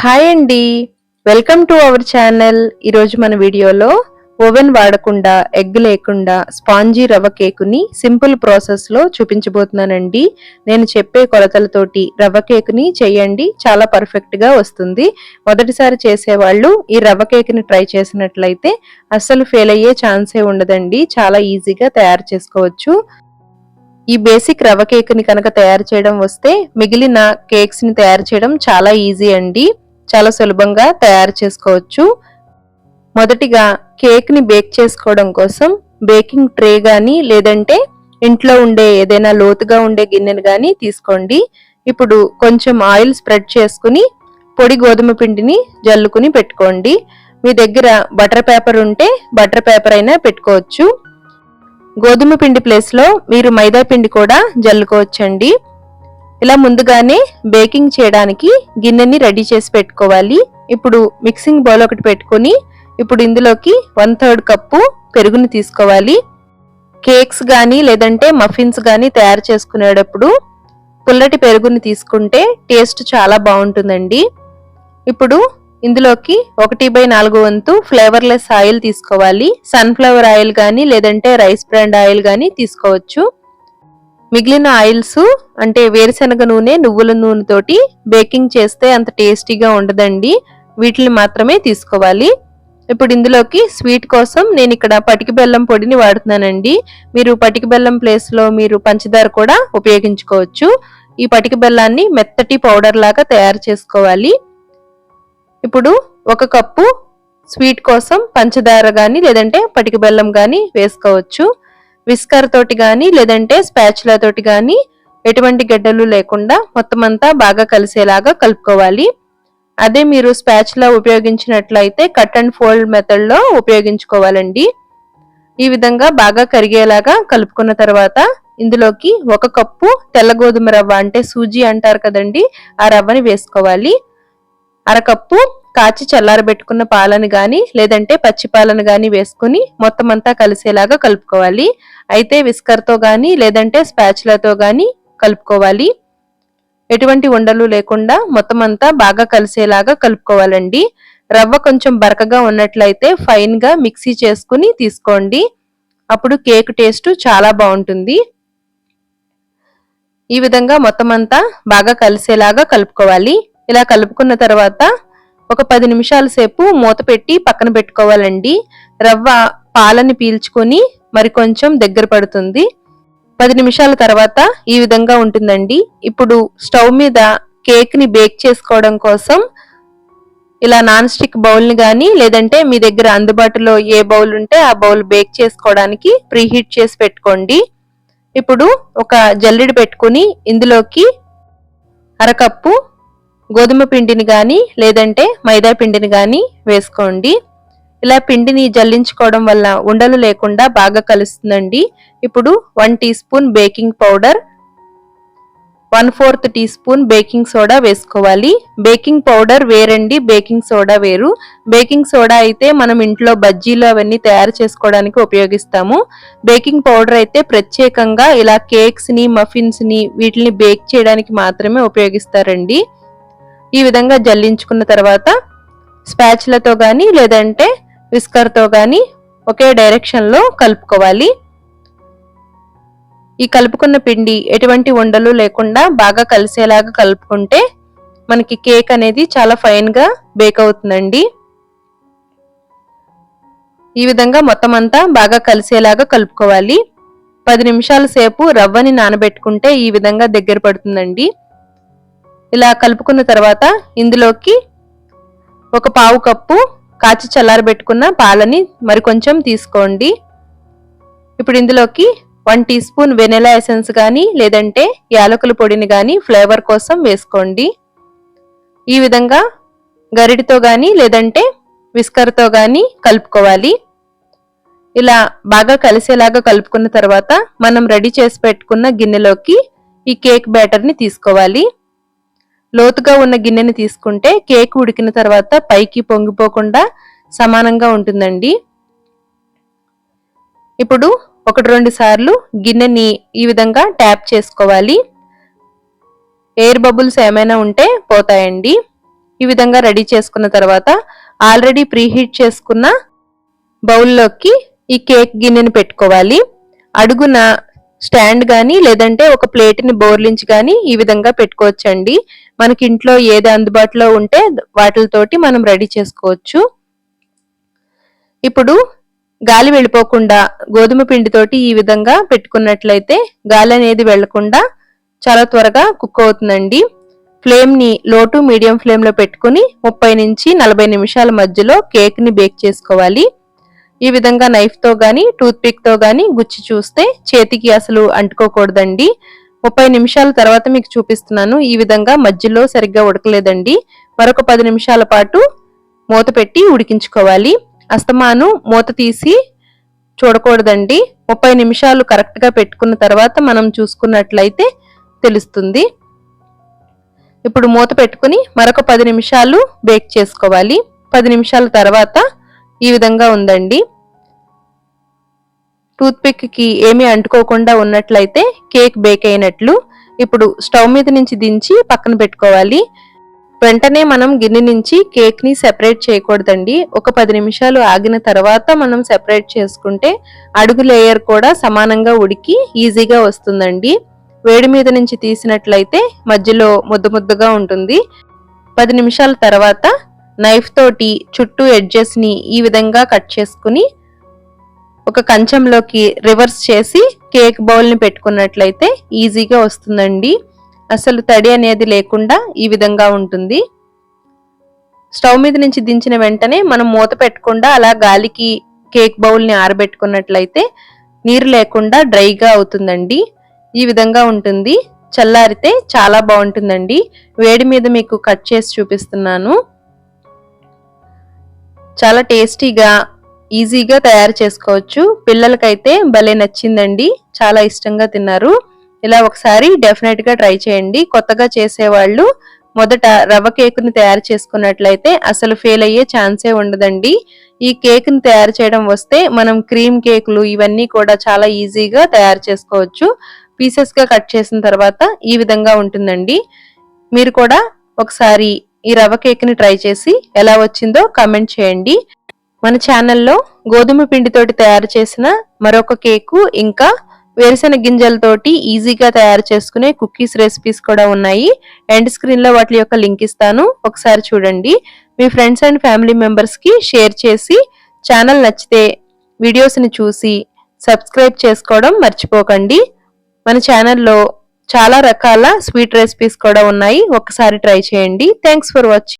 Hi అండి. Welcome to our channel. ఈరోజు మన వీడియోలో ఓవెన్ వాడకుండా ఎగ్ లేకుండా స్పాంజీ రవ్వ కేకుని సింపుల్ ప్రాసెస్లో చూపించబోతున్నానండి. నేను చెప్పే కొలతలతోటి రవ్వ కేకుని చేయండి. చాలా పర్ఫెక్ట్గా వస్తుంది. మొదటిసారి చేసేవాళ్ళు ఈ రవ్వ కేక్ని ట్రై చేసినట్లయితే అస్సలు ఫెయిల్ అయ్యే ఛాన్సే ఉండదండి. చాలా ఈజీగా తయారు చేసుకోవచ్చు. ఈ బేసిక్ రవ్వ కేక్ని కనుక తయారు చేయడం వస్తే మిగిలిన కేక్స్ని తయారు చేయడం చాలా ఈజీ అండి. చాలా సులభంగా తయారు చేసుకోవచ్చు. మొదటిగా కేక్ని బేక్ చేసుకోవడం కోసం బేకింగ్ ట్రే కానీ లేదంటే ఇంట్లో ఉండే ఏదైనా లోతుగా ఉండే గిన్నెను కానీ తీసుకోండి. ఇప్పుడు కొంచెం ఆయిల్ స్ప్రెడ్ చేసుకుని పొడి గోధుమ పిండిని జల్లుకుని పెట్టుకోండి. మీ దగ్గర బటర్ పేపర్ ఉంటే బటర్ పేపర్ అయినా పెట్టుకోవచ్చు. గోధుమ పిండి ప్లేస్లో మీరు మైదా పిండి కూడా జల్లుకోవచ్చండి. ఇలా ముందుగానే బేకింగ్ చేయడానికి గిన్నెని రెడీ చేసి పెట్టుకోవాలి. ఇప్పుడు మిక్సింగ్ బౌల్ ఒకటి పెట్టుకొని ఇప్పుడు ఇందులోకి వన్ థర్డ్ కప్పు పెరుగుని తీసుకోవాలి. కేక్స్ కానీ లేదంటే మఫిన్స్ కానీ తయారు చేసుకునేటప్పుడు పుల్లటి పెరుగుని తీసుకుంటే టేస్ట్ చాలా బాగుంటుందండి. ఇప్పుడు ఇందులోకి ఒకటి బై నాలుగు వంతు ఫ్లేవర్లెస్ ఆయిల్ తీసుకోవాలి. సన్ఫ్లవర్ ఆయిల్ కానీ లేదంటే రైస్ బ్రాండ్ ఆయిల్ కానీ తీసుకోవచ్చు. మిగిలిన ఆయిల్స్ అంటే వేరుశనగ నూనె నువ్వుల నూనెతోటి బేకింగ్ చేస్తే అంత టేస్టీగా ఉండదండి. వీటిని మాత్రమే తీసుకోవాలి. ఇప్పుడు ఇందులోకి స్వీట్ కోసం నేను ఇక్కడ పటికి బెల్లం పొడిని వాడుతున్నానండి. మీరు పటికి బెల్లం ప్లేస్లో మీరు పంచదార కూడా ఉపయోగించుకోవచ్చు. ఈ పటిక బెల్లాన్ని మెత్తటి పౌడర్ లాగా తయారు చేసుకోవాలి. ఇప్పుడు ఒక కప్పు స్వీట్ కోసం పంచదార కానీ లేదంటే పటికి బెల్లం కానీ వేసుకోవచ్చు. విస్కర్ తోటి కానీ లేదంటే స్పాచులా తోటి కానీ ఎటువంటి గడ్డలు లేకుండా మొత్తం అంతా బాగా కలిసేలాగా కలుపుకోవాలి. అదే మీరు స్పాచ్లా ఉపయోగించినట్లయితే కట్ అండ్ ఫోల్డ్ మెథడ్లో ఉపయోగించుకోవాలండి. ఈ విధంగా బాగా కరిగేలాగా కలుపుకున్న తర్వాత ఇందులోకి ఒక కప్పు తెల్ల గోధుమ రవ్వ అంటే సూజీ అంటారు కదండి ఆ రవ్వని వేసుకోవాలి. అరకప్పు కాచి చల్లారబెట్టుకున్న పాలను గాని లేదంటే పచ్చి పాలను గాని వేసుకుని మొత్తం అంతా కలిసేలాగా కలుపుకోవాలి. అయితే విస్కర్తో గాని లేదంటే స్పాచ్లతో గాని కలుపుకోవాలి. ఎటువంటి ఉండలు లేకుండా మొత్తం అంతా బాగా కలిసేలాగా కలుపుకోవాలండి. రవ్వ కొంచెం బరకగా ఉన్నట్లయితే ఫైన్గా మిక్సీ చేసుకుని తీసుకోండి. అప్పుడు కేక్ టేస్ట్ చాలా బాగుంటుంది. ఈ విధంగా మొత్తం అంతా బాగా కలిసేలాగా కలుపుకోవాలి. ఇలా కలుపుకున్న తర్వాత ఒక పది నిమిషాల సేపు మూత పెట్టి పక్కన పెట్టుకోవాలండి. రవ్వ పాలని పీల్చుకొని మరి కొంచెం దగ్గర పడుతుంది. పది నిమిషాల తర్వాత ఈ విధంగా ఉంటుందండి. ఇప్పుడు స్టవ్ మీద కేక్ని బేక్ చేసుకోవడం కోసం ఇలా నాన్ స్టిక్ బౌల్ని కానీ లేదంటే మీ దగ్గర అందుబాటులో ఏ బౌల్ ఉంటే ఆ బౌల్ బేక్ చేసుకోవడానికి ప్రీహీట్ చేసి పెట్టుకోండి. ఇప్పుడు ఒక జల్లెడ పెట్టుకుని ఇందులోకి అరకప్పు గోధుమ పిండిని కానీ లేదంటే మైదా పిండిని కానీ వేసుకోండి. ఇలా పిండిని జల్లించుకోవడం వల్ల ఉండలు లేకుండా బాగా కలుస్తుందండి. ఇప్పుడు one teaspoon baking powder one fourth teaspoon baking soda వేసుకోవాలి. బేకింగ్ పౌడర్ వేరండి బేకింగ్ సోడా వేరు. బేకింగ్ సోడా అయితే మనం ఇంట్లో బజ్జీలు అవన్నీ తయారు చేసుకోవడానికి ఉపయోగిస్తాము. బేకింగ్ పౌడర్ అయితే ప్రత్యేకంగా ఇలా కేక్స్ని మఫిన్స్ని వీటిని బేక్ చేయడానికి మాత్రమే ఉపయోగిస్తారండి. ఈ విధంగా జల్లించుకున్న తర్వాత స్పాచ్లతో కానీ లేదంటే విస్కర్తో కానీ ఒకే డైరెక్షన్లో కలుపుకోవాలి. ఈ కలుపుకున్న పిండి ఎటువంటి ఉండలు లేకుండా బాగా కలిసేలాగా కలుపుకుంటే మనకి కేక్ అనేది చాలా ఫైన్గా బేక్ అవుతుందండి. ఈ విధంగా మొత్తం అంతా బాగా కలిసేలాగా కలుపుకోవాలి. పది నిమిషాల సేపు రవ్వని నానబెట్టుకుంటే ఈ విధంగా దగ్గర పడుతుందండి. ఇలా కలుపుకున్న తర్వాత ఇందులోకి ఒక పావు కప్పు కాచి చల్లారబెట్టుకున్న పాలని మరి కొంచెం తీసుకోండి. ఇప్పుడు ఇందులోకి one teaspoon vanilla essence కానీ లేదంటే యాలకుల పొడిని కానీ ఫ్లేవర్ కోసం వేసుకోండి. ఈ విధంగా గరిటితో కానీ లేదంటే విస్కర్తో కానీ కలుపుకోవాలి. ఇలా బాగా కలిసేలాగా కలుపుకున్న తర్వాత మనం రెడీ చేసి పెట్టుకున్న గిన్నెలోకి ఈ కేక్ బ్యాటర్ని తీసుకోవాలి. లోతుగా ఉన్న గిన్నెని తీసుకుంటే కేక్ ఉడికిన తర్వాత పైకి పొంగిపోకుండా సమానంగా ఉంటుందండి. ఇప్పుడు ఒకటి రెండు సార్లు గిన్నెని ఈ విధంగా ట్యాప్ చేసుకోవాలి. ఎయిర్ బబుల్స్ ఏమైనా ఉంటే పోతాయండి. ఈ విధంగా రెడీ చేసుకున్న తర్వాత ఆల్రెడీ ప్రీహీట్ చేసుకున్న బౌల్లోకి ఈ కేక్ గిన్నెని పెట్టుకోవాలి. అడుగున స్టాండ్ కానీ లేదంటే ఒక ప్లేట్ని బోర్లించి కానీ ఈ విధంగా పెట్టుకోవచ్చండి. మనకి ఇంట్లో ఏది అందుబాటులో ఉంటే వాటితోటి మనం రెడీ చేసుకోవచ్చు. ఇప్పుడు గాలి వెళ్ళిపోకుండా గోధుమ పిండితోటి ఈ విధంగా పెట్టుకున్నట్లయితే గాలి అనేది వెళ్ళకుండా చాలా త్వరగా కుక్ అవుతుందండి. ఫ్లేమ్ని లో టు మీడియం ఫ్లేమ్లో పెట్టుకుని ముప్పై నుంచి నలభై నిమిషాల మధ్యలో కేక్ని బేక్ చేసుకోవాలి. ఈ విధంగా నైఫ్తో కానీ గాని టూత్ పిక్తో గాని గుచ్చి చూస్తే చేతికి అసలు అంటుకోకూడదండి. ముప్పై నిమిషాల తర్వాత మీకు చూపిస్తున్నాను. ఈ విధంగా మధ్యలో సరిగ్గా ఉడకలేదండి. మరొక పది నిమిషాల పాటు మూత పెట్టి ఉడికించుకోవాలి. అస్తమాను మూత తీసి చూడకూడదండి. ముప్పై నిమిషాలు కరెక్ట్గా పెట్టుకున్న తర్వాత మనం చూసుకున్నట్లయితే తెలుస్తుంది. ఇప్పుడు మూత పెట్టుకుని మరొక పది నిమిషాలు బేక్ చేసుకోవాలి. పది నిమిషాల తర్వాత ఈ విధంగా ఉందండి. టూత్ పిక్కి ఏమీ అంటుకోకుండా ఉన్నట్లయితే కేక్ బేక్ అయినట్లు ఇప్పుడు స్టవ్ మీద నుంచి దించి పక్కన పెట్టుకోవాలి. వెంటనే మనం గిన్నె నుంచి కేక్ని సెపరేట్ చేయకూడదండి. ఒక పది నిమిషాలు ఆగిన తర్వాత మనం సెపరేట్ చేసుకుంటే అడుగు లేయర్ కూడా సమానంగా ఉడికి ఈజీగా వస్తుందండి. వేడి మీద నుంచి తీసినట్లయితే మధ్యలో ముద్ద ముద్దగా ఉంటుంది. పది నిమిషాల తర్వాత నైఫ్ తోటి చుట్టూ ఎడ్జెస్ని ఈ విధంగా కట్ చేసుకుని ఒక కంచంలోకి రివర్స్ చేసి కేక్ బౌల్ని పెట్టుకున్నట్లయితే ఈజీగా వస్తుందండి. అసలు తడి అనేది లేకుండా ఈ విధంగా ఉంటుంది. స్టవ్ మీద నుంచి దించిన వెంటనే మనం మూత పెట్టకుండా అలా గాలికి కేక్ బౌల్ని ఆరబెట్టుకున్నట్లయితే నీరు లేకుండా డ్రైగా అవుతుందండి. ఈ విధంగా ఉంటుంది. చల్లారితే చాలా బాగుంటుందండి. వేడి మీద మీకు కట్ చేసి చూపిస్తున్నాను. చాలా టేస్టీగా ఈజీగా తయారు చేసుకోవచ్చు. పిల్లలకైతే భలే నచ్చిందండి. చాలా ఇష్టంగా తిన్నారు. ఇలా ఒకసారి డెఫినెట్గా ట్రై చేయండి. కొత్తగా చేసేవాళ్ళు మొదట రవ్వ కేకుని తయారు చేసుకున్నట్లయితే అసలు ఫెయిల్ అయ్యే ఛాన్సే ఉండదండి. ఈ కేక్ని తయారు చేయడం వస్తే మనం క్రీమ్ కేకులు ఇవన్నీ కూడా చాలా ఈజీగా తయారు చేసుకోవచ్చు. పీసెస్గా కట్ చేసిన తర్వాత ఈ విధంగా ఉంటుందండి. మీరు కూడా ఒకసారి ఈ రవ్వ కేక్ని ట్రై చేసి ఎలా వచ్చిందో కమెంట్ చేయండి. మన ఛానల్లో గోధుమ పిండితోటి తయారు చేసిన మరొక కేకు ఇంకా వేరుశెనగ గింజలతోటి ఈజీగా తయారు చేసుకునే కుకీస్ రెసిపీస్ కూడా ఉన్నాయి. ఎండ్ స్క్రీన్లో వాటి యొక్క లింక్ ఇస్తాను. ఒకసారి చూడండి. మీ ఫ్రెండ్స్ అండ్ ఫ్యామిలీ మెంబర్స్కి షేర్ చేసి ఛానల్ నచ్చితే వీడియోస్ని చూసి సబ్స్క్రైబ్ చేసుకోవడం మర్చిపోకండి. మన ఛానల్లో చాలా రకాల స్వీట్ రెసిపీస్ కూడా ఉన్నాయి. ఒకసారి ట్రై చేయండి. Thanks for watching